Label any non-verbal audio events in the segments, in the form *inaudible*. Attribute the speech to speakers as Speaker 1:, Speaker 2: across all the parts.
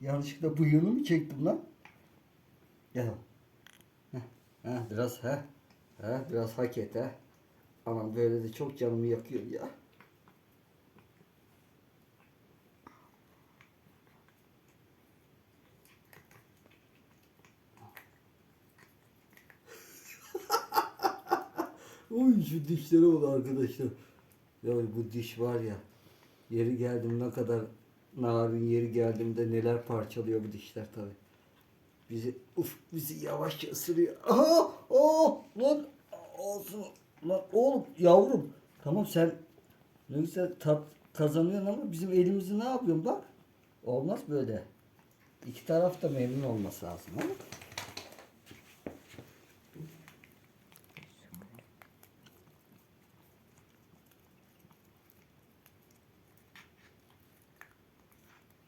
Speaker 1: Yanlışlıkla bıyığını mı çektim lan? Gel. Heh, heh, biraz ha. Ha, biraz hak et ha. Aman böyle de çok canımı yakıyor ya. *laughs* Oy şu dişlere bak arkadaşlar. Ya bu diş var ya. Yeri geldim ne kadar narin yeri geldiğimde neler parçalıyor bu dişler tabi. Bizi uf bizi yavaşça ısırıyor. Aha! Oh! Lan olsun. Lan oğlum yavrum. Tamam sen ne güzel tat kazanıyorsun ama bizim elimizi ne yapıyorsun bak. Olmaz böyle. İki taraf da memnun olması lazım. Ama.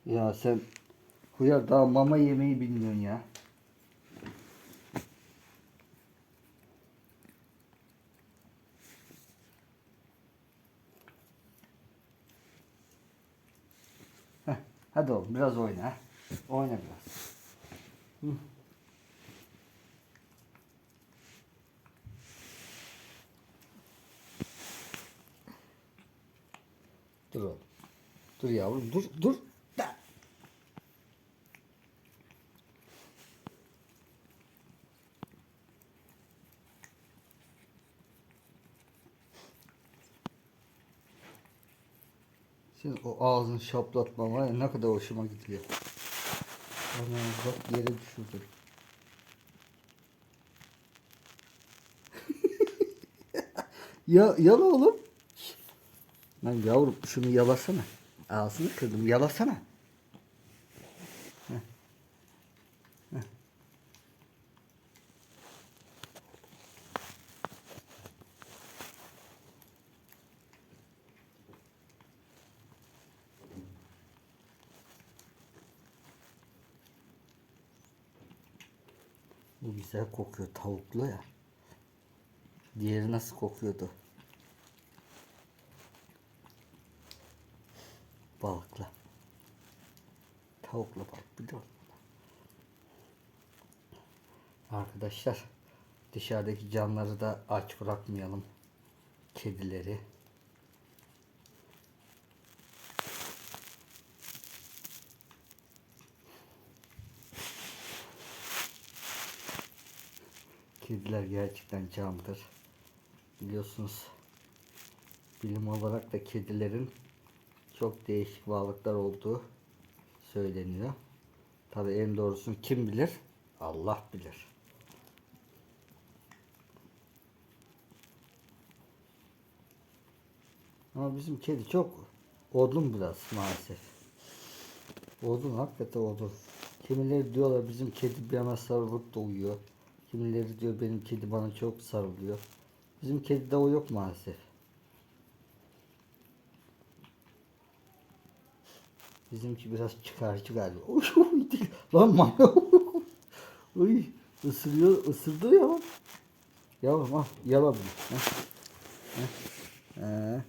Speaker 1: Ya sen Huyar daha mama yemeyi bilmiyorsun ya. Heh, hadi oğlum biraz oyna. ha. Oyna biraz. Hı. Dur oğlum. Dur yavrum dur dur. Senin o ağzını şaplatma var ya ne kadar hoşuma gidiyor. Aman bak yere düşürdüm. *laughs* ya yala oğlum. Lan yavrum şunu yalasana. Ağzını kırdım yalasana. Bu güzel kokuyor tavuklu ya. Diğeri nasıl kokuyordu? Balıkla. Tavukla balık biliyor? Arkadaşlar dışarıdaki canları da aç bırakmayalım. Kedileri. Kediler gerçekten candır. Biliyorsunuz bilim olarak da kedilerin çok değişik varlıklar olduğu söyleniyor. Tabi en doğrusunu kim bilir? Allah bilir. Ama bizim kedi çok odun biraz maalesef. Odun hakikaten odun. Kimileri diyorlar bizim kedi bana sarılıp da uyuyor. Kimileri diyor benim kedi bana çok sarılıyor. Bizim kedide o yok maalesef. Bizimki biraz çıkarcı galiba. Değil. Lan manyak. Uy, ısırıyor, ısırdı ya. Yavrum al, yala bunu. Heh. Heh. Ee,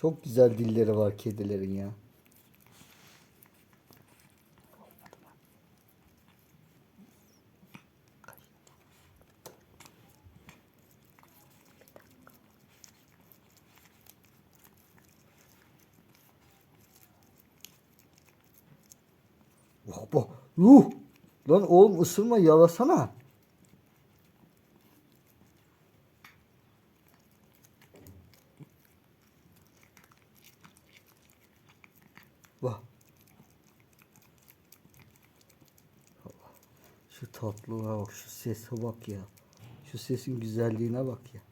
Speaker 1: çok güzel dilleri var kedilerin ya. Baba, yuh! Lan oğlum ısırma yalasana. Bak. Şu tatlılığa bak, şu sese bak ya. Şu sesin güzelliğine bak ya.